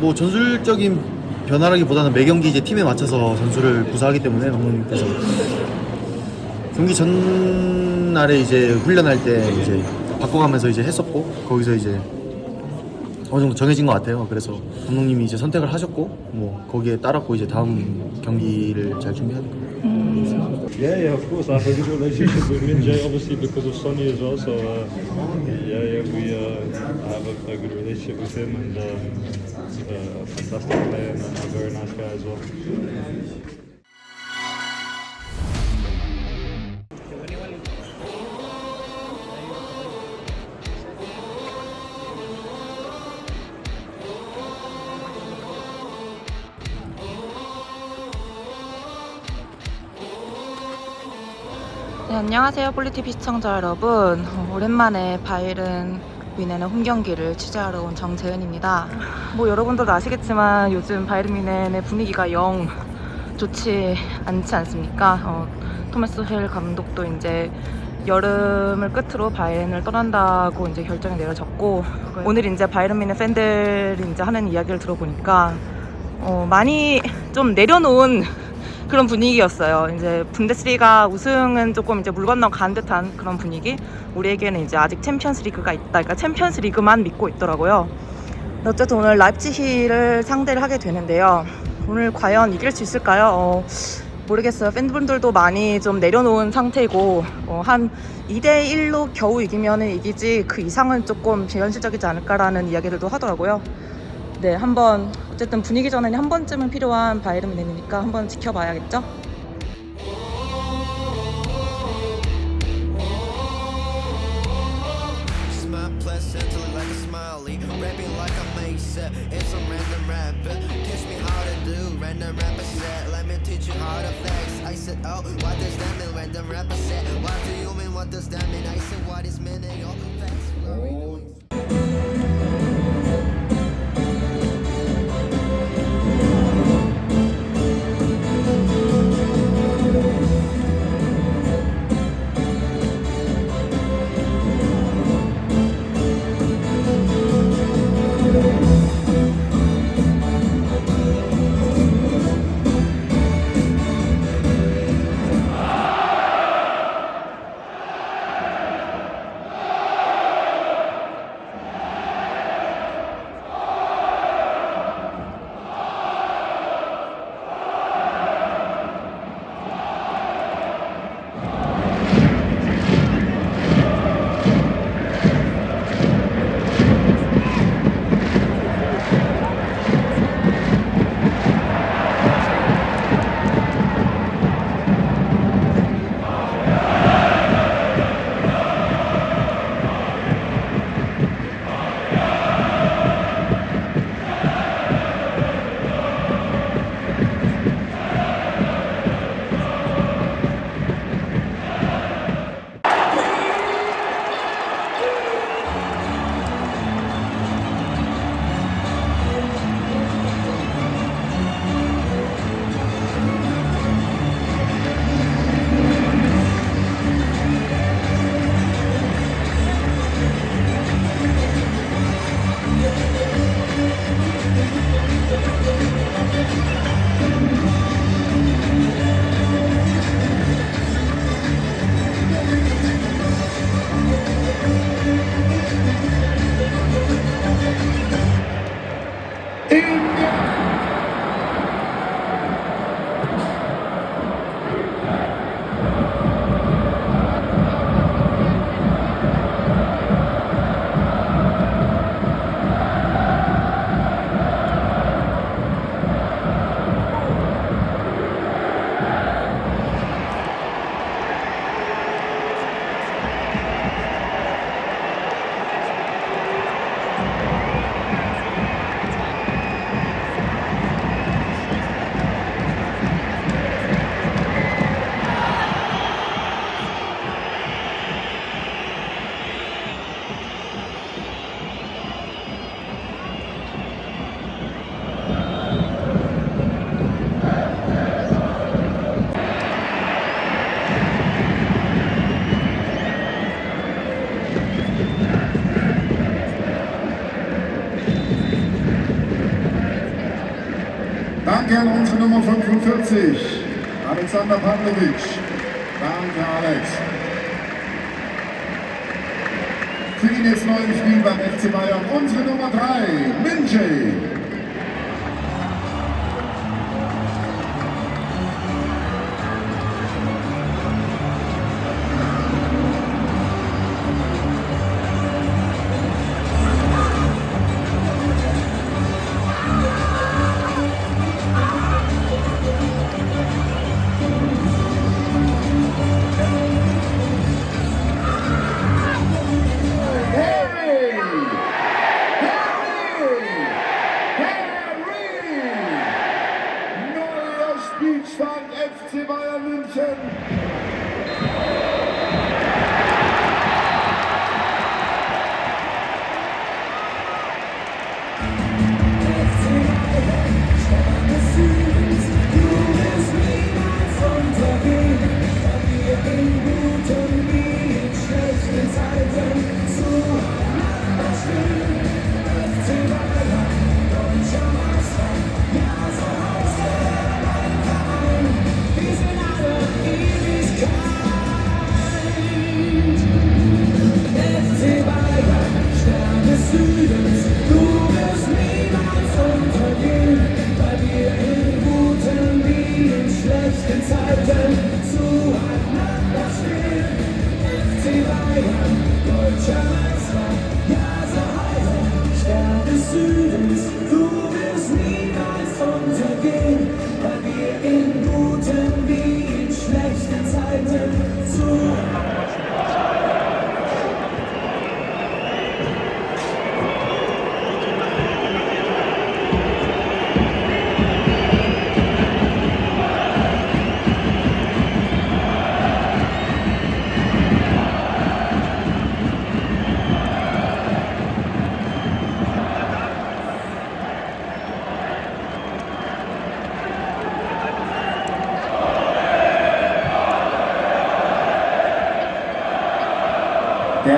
뭐 전술적인 변화라기보다는 매 경기 이제 팀에 맞춰서 전술을 구사하기 때문에 감독님께서 경기 전날에 이제 훈련할 때 이제 바꿔가면서 이제 했었고 거기서 이제 어느 정도 정해진 것 같아요. 그래서 감독님이 이제 선택을 하셨고 뭐 거기에 따랐고 이제 다음 경기를 잘 준비하는 거예요. Yeah, yeah, of course. I have a good relationship with Minjay, obviously because of Sonny as well. So uh, yeah, yeah, we uh, have a, a good relationship with him and um, he's a fantastic player and a very nice guy as well. 안녕하세요. 폴리티비 시청자 여러분. 어, 오랜만에 바이른 미네는 홈 경기를 취재하러 온 정재은입니다. 뭐 여러분들도 아시겠지만 요즘 바이른 미네의 분위기가 영 좋지 않지 않습니까? 어, 토마스 헬 감독도 이제 여름을 끝으로 바이른을 떠난다고 이제 결정이 내려졌고 오늘 이제 바이른 미네 팬들이 이제 하는 이야기를 들어보니까 어, 많이 좀 내려놓은 그런 분위기였어요. 이제 분데스리가 우승은 조금 이제 물 건너 간 듯한 그런 분위기. 우리에게는 이제 아직 챔피언스 리그가 있다. 그러니까 챔피언스 리그만 믿고 있더라고요. 어쨌든 오늘 라이프치히를 상대를 하게 되는데요. 오늘 과연 이길 수 있을까요? 어, 모르겠어요. 팬분들도 많이 좀 내려놓은 상태고 어, 한 2대 1로 겨우 이기면 이기지 그 이상은 조금 비현실적이지 않을까라는 이야기들도 하더라고요. 네, 한번 어쨌든 분위기 전환이 한 번쯤은 필요한 바이에른 뮌헨이니까 한번 지켜봐야겠죠? Nummer 45, Alexander Pavlovic. Danke, Alex. Für ihn jetzt neu im Spiel beim FC Bayern unsere Nummer 3, Minjay.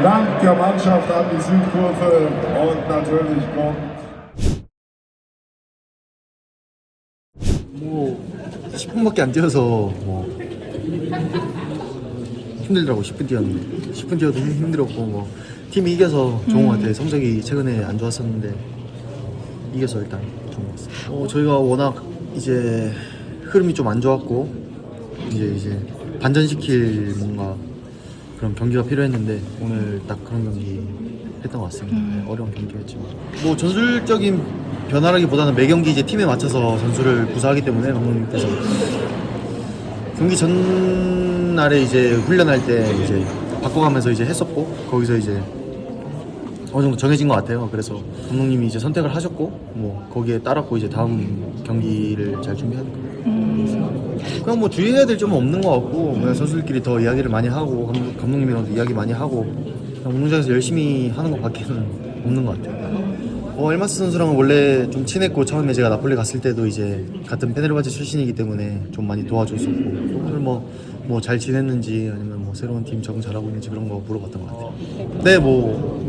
Dank der Mannschaft an die Südkurve. Und natürlich kommt 뭐 10분밖에 안 뛰어서 뭐 힘들더라고 10분 뛰었는데 10분 뛰어도 힘- 힘들었고 뭐. 팀이 이겨서 좋은 것 같아요. 성적이 최근에 안 좋았었는데 이겨서 일단 좋은 것 같습니다. 어, 저희가 워낙 이제 흐름이 좀 안 좋았고 이제 이제 반전시킬 뭔가 그런 경기가 필요했는데 오늘 딱 그런 경기 했던 것 같습니다. 네, 어려운 경기였지만 뭐 전술적인 변화라기보다는 매 경기 이제 팀에 맞춰서 전술을 구사하기 때문에 감독님께서 경기 전날에 이제 훈련할 때 이제 바꿔가면서 이제 했었고 거기서 이제 어느 정도 정해진 것 같아요. 그래서 감독님이 이제 선택을 하셨고 뭐 거기에 따랐고 이제 다음 경기를 잘 준비하는 거예요. 그냥 뭐 주의해야 될 점은 없는 것 같고 그냥 선수들끼리 더 이야기를 많이 하고 감독, 감독님이랑도 이야기 많이 하고 그냥 운동장에서 열심히 하는 것밖에는 없는 것 같아요. 어, 엘마스 선수랑은 원래 좀 친했고 처음에 제가 나폴리 갔을 때도 이제 같은 페네르바체 출신이기 때문에 좀 많이 도와줬었고 오늘 뭐뭐 잘 지냈는지 아니면 뭐 새로운 팀 적응 잘하고 있는지 그런 거 물어봤던 것 같아요. 네, 뭐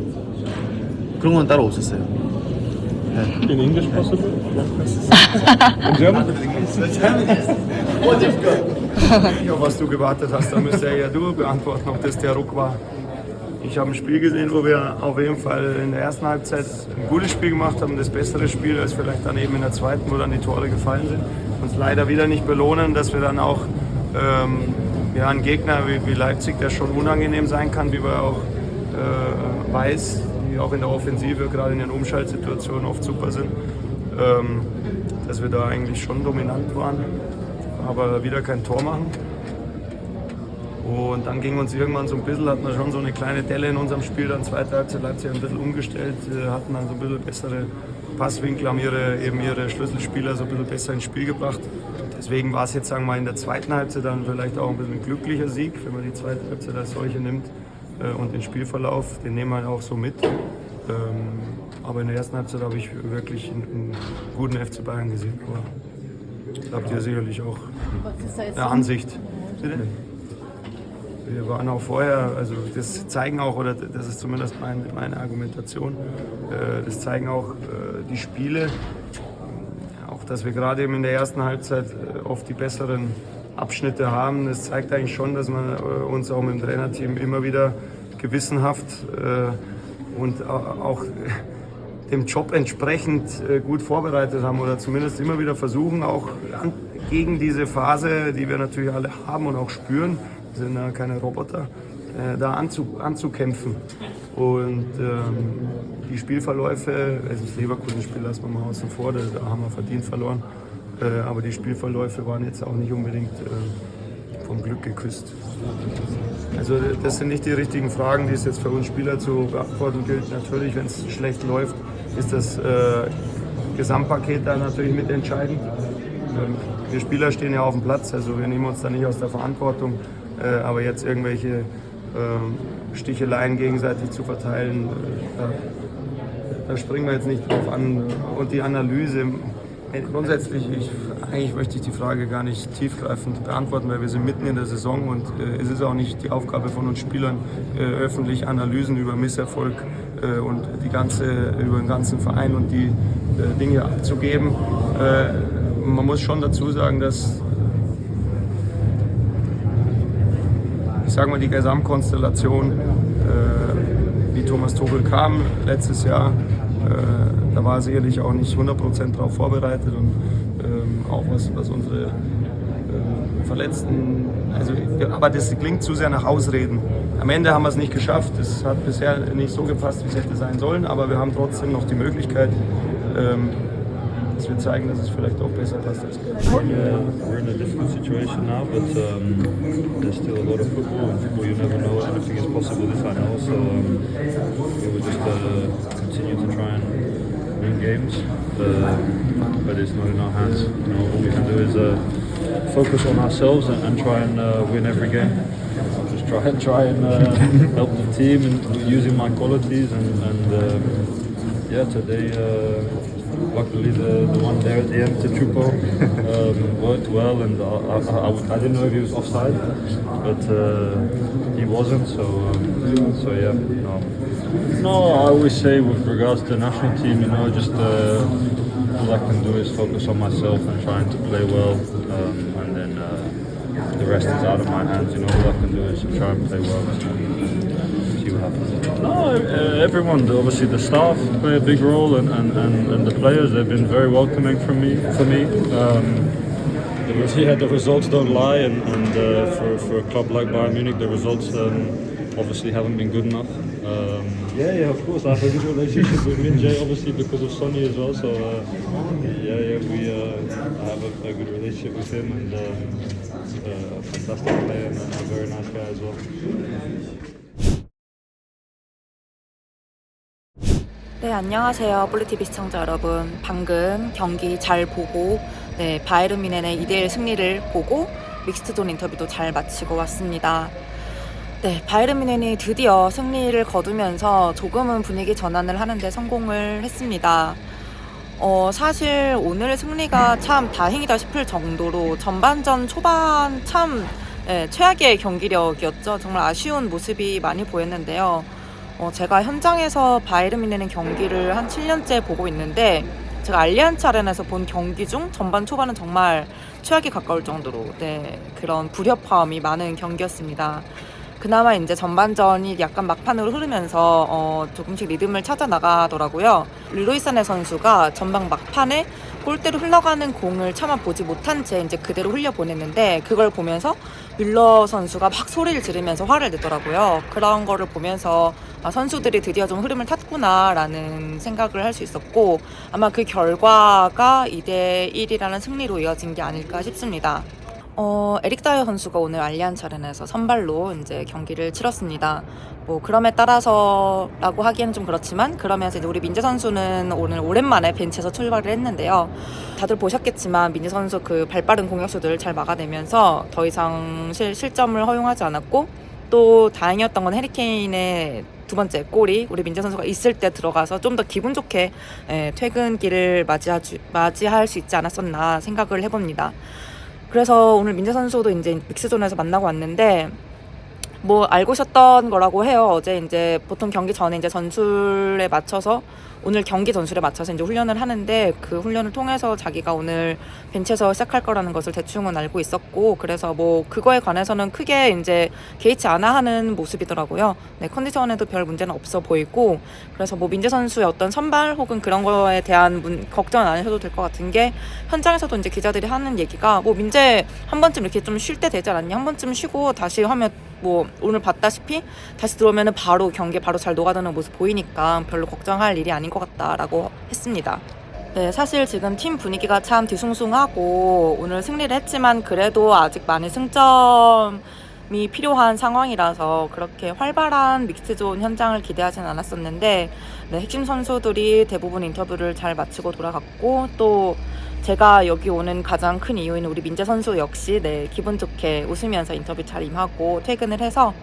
그런 건 따로 없었어요. 네. In English possible? In German? Ja, was du gewartet hast, da müsste ja du beantworten, ob das der Ruck war. Ich habe ein Spiel gesehen, wo wir auf jeden Fall in der ersten Halbzeit ein gutes Spiel gemacht haben, das bessere Spiel als vielleicht dann eben in der zweiten, wo dann die Tore gefallen sind. Uns leider wieder nicht belohnen, dass wir dann auch ähm, ja, einen Gegner wie, wie Leipzig, der schon unangenehm sein kann, wie wir auch äh, weiß, die auch in der Offensive, gerade in den Umschaltsituationen oft super sind, ähm, dass wir da eigentlich schon dominant waren, aber wieder kein Tor machen. Und dann ging uns irgendwann so ein bisschen, hatten wir schon so eine kleine Delle in unserem Spiel, dann zweite Halbzeit Leipzig ein bisschen umgestellt, äh, hatten dann so ein bisschen bessere Passwinkel, haben ihre, eben ihre Schlüsselspieler so ein bisschen besser ins Spiel gebracht. Deswegen war es jetzt, sagen wir mal, in der zweiten Halbzeit dann vielleicht auch ein bisschen ein glücklicher Sieg, wenn man die zweite Halbzeit als solche nimmt äh, und den Spielverlauf, den nehmen wir auch so mit. Ähm, aber in der ersten Halbzeit habe ich wirklich einen, einen guten FC Bayern gesehen. Aber das habt ihr sicherlich auch eine Ansicht. Bitte? Wir waren auch vorher, also das zeigen auch, oder das ist zumindest mein, meine Argumentation, äh, das zeigen auch äh, die Spiele, auch auch, dass wir gerade eben in der ersten Halbzeit äh, oft die besseren Abschnitte haben. Das zeigt eigentlich schon, dass man äh, uns auch mit dem Trainerteam immer wieder gewissenhaft äh, und au- auch dem Job entsprechend äh, gut vorbereitet haben oder zumindest immer wieder versuchen, auch gegen diese Phase, die wir natürlich alle haben und auch spüren, sind ja keine Roboter, da anzu, anzukämpfen. Und ähm, die Spielverläufe, also das Leverkusen-Spiel lassen wir mal außen vor, da haben wir verdient verloren, äh, aber die Spielverläufe waren jetzt auch nicht unbedingt äh, vom Glück geküsst. Also das sind nicht die richtigen Fragen, die es jetzt für uns Spieler zu beantworten gilt. Natürlich, wenn es schlecht läuft, ist das äh, Gesamtpaket da natürlich mitentscheidend. Ähm, wir Spieler stehen ja auf dem Platz, also wir nehmen uns da nicht aus der Verantwortung. Äh, aber jetzt irgendwelche ähm, Sticheleien gegenseitig zu verteilen, äh, da, da springen wir jetzt nicht drauf an. Und die Analyse, grundsätzlich, ich, eigentlich möchte ich die Frage gar nicht tiefgreifend beantworten, weil wir sind mitten in der Saison und äh, es ist auch nicht die Aufgabe von uns Spielern, äh, öffentlich Analysen über Misserfolg äh, und die ganze, über den ganzen Verein und die äh, Dinge abzugeben. Äh, man muss schon dazu sagen, dass ich sage mal, die Gesamtkonstellation, äh, wie Thomas Tuchel kam letztes Jahr, da war er sicherlich auch nicht 100% darauf vorbereitet und ähm, auch was, was unsere äh, Verletzten, also, aber das klingt zu sehr nach Ausreden. Am Ende haben wir es nicht geschafft, es hat bisher nicht so gepasst, wie es hätte sein sollen, aber wir haben trotzdem noch die Möglichkeit, ähm, dass wir zeigen, dass es vielleicht auch besser passt als we're in a difficult situation now, but um, there's still a lot of football. In football, you never know anything is possible. This I know, so um, we will just uh, continue to try and win games, uh, but it's not in our hands. You know, all we can do is uh, focus on ourselves and, and try and uh, win every game. Just try and try and uh, help the team and using my qualities and, and um, yeah, today. Luckily, the, the one there at the end, Techupo, um, worked well, and I, I, I, I didn't know if he was offside, but uh, he wasn't. So, um, so yeah. No. no, I always say with regards to the national team, you know, just uh, all I can do is focus on myself and trying to play well, um, and then uh, the rest is out of my hands. You know, all I can do is try and play well. No, uh, everyone, obviously the staff play a big role, and, and, and, and the players they've been very welcoming for me. For me, um, the, yeah, the results don't lie, and, and uh, for, for a club like Bayern Munich, the results um, obviously haven't been good enough. Um, yeah, yeah, of course, I have a good relationship with Minjay, obviously because of Sonny as well. So uh, yeah, yeah, we uh, have a, a good relationship with him, and um, uh, a fantastic player and a very nice guy as well. 네, 안녕하세요. 볼리티비 시청자 여러분. 방금 경기 잘 보고, 네, 바이에른 미넨의 2대1 승리를 보고, 믹스트존 인터뷰도 잘 마치고 왔습니다. 네, 바이에른 미넨이 드디어 승리를 거두면서 조금은 분위기 전환을 하는데 성공을 했습니다. 어, 사실 오늘 승리가 참 다행이다 싶을 정도로 전반전 초반 참 예, 최악의 경기력이었죠. 정말 아쉬운 모습이 많이 보였는데요. 어, 제가 현장에서 바이에른 미넨의 경기를 한 7년째 보고 있는데 제가 알리안츠 아레나에서 본 경기 중 전반 초반은 정말 최악에 가까울 정도로 네, 그런 불협화음이 많은 경기였습니다. 그나마 이제 전반전이 약간 막판으로 흐르면서 어, 조금씩 리듬을 찾아 나가더라고요. 르로이사네 선수가 전방 막판에 골대로 흘러가는 공을 차마 보지 못한 채 이제 그대로 흘려 보냈는데 그걸 보면서 뮬러 선수가 막 소리를 지르면서 화를 내더라고요. 그런 거를 보면서 아, 선수들이 드디어 좀 흐름을 탔구나라는 생각을 할 수 있었고 아마 그 결과가 2대 1이라는 승리로 이어진 게 아닐까 싶습니다. 어, 에릭 다이어 선수가 오늘 알리안츠 아레나에서 선발로 이제 경기를 치렀습니다. 뭐 그럼에 따라서라고 하기에는 좀 그렇지만 그러면서 이제 우리 민재 선수는 오늘 오랜만에 벤치에서 출발을 했는데요. 다들 보셨겠지만 민재 선수 그 발빠른 공격수들 잘 막아내면서 더 이상 실, 실점을 허용하지 않았고 또 다행이었던 건 해리케인의 두 번째 골이 우리 민재 선수가 있을 때 들어가서 좀 더 기분 좋게 예, 퇴근길을 맞이할 수 있지 않았었나 생각을 해봅니다. 그래서 오늘 민재 선수도 이제 믹스존에서 만나고 왔는데 뭐 알고 있었던 거라고 해요. 어제 이제 보통 경기 전에 이제 전술에 맞춰서 오늘 경기 전술에 맞춰서 이제 훈련을 하는데 그 훈련을 통해서 자기가 오늘 벤치에서 시작할 거라는 것을 대충은 알고 있었고 그래서 뭐 그거에 관해서는 크게 이제 개의치 않아 하는 모습이더라고요. 네, 컨디션에도 별 문제는 없어 보이고 그래서 뭐 민재 선수의 어떤 선발 혹은 그런 거에 대한 문, 걱정 안 하셔도 될 것 같은 게 현장에서도 이제 기자들이 하는 얘기가 뭐 민재 한 번쯤 이렇게 좀 쉴 때 되지 않았냐 한 번쯤 쉬고 다시 하면 뭐 오늘 봤다시피 다시 들어오면은 바로 경기에 바로 잘 녹아드는 모습 보이니까 별로 걱정할 일이 아닌 것 같다라고 했습니다. 네, 사실 지금 팀 분위기가 참 뒤숭숭하고 오늘 승리를 했지만 그래도 아직 많은 승점이 필요한 상황이라서 그렇게 활발한 믹스존 현장을 기대하진 않았었는데 네, 핵심 선수들이 대부분 인터뷰를 잘 마치고 돌아갔고 또 제가 여기 오는 가장 큰 이유인 우리 민재 선수 역시 네, 기분 좋게 웃으면서 인터뷰 잘 임하고 퇴근을 해서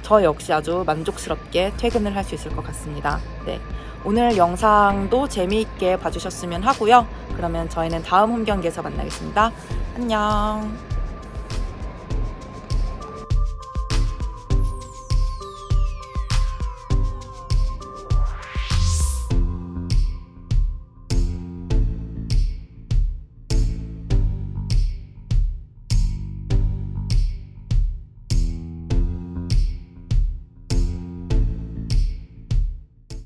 저 역시 아주 만족스럽게 퇴근을 할 수 있을 것 같습니다. 네. 오늘 영상도 재미있게 봐주셨으면 하고요. 그러면 저희는 다음 홈 경기에서 만나겠습니다. 안녕.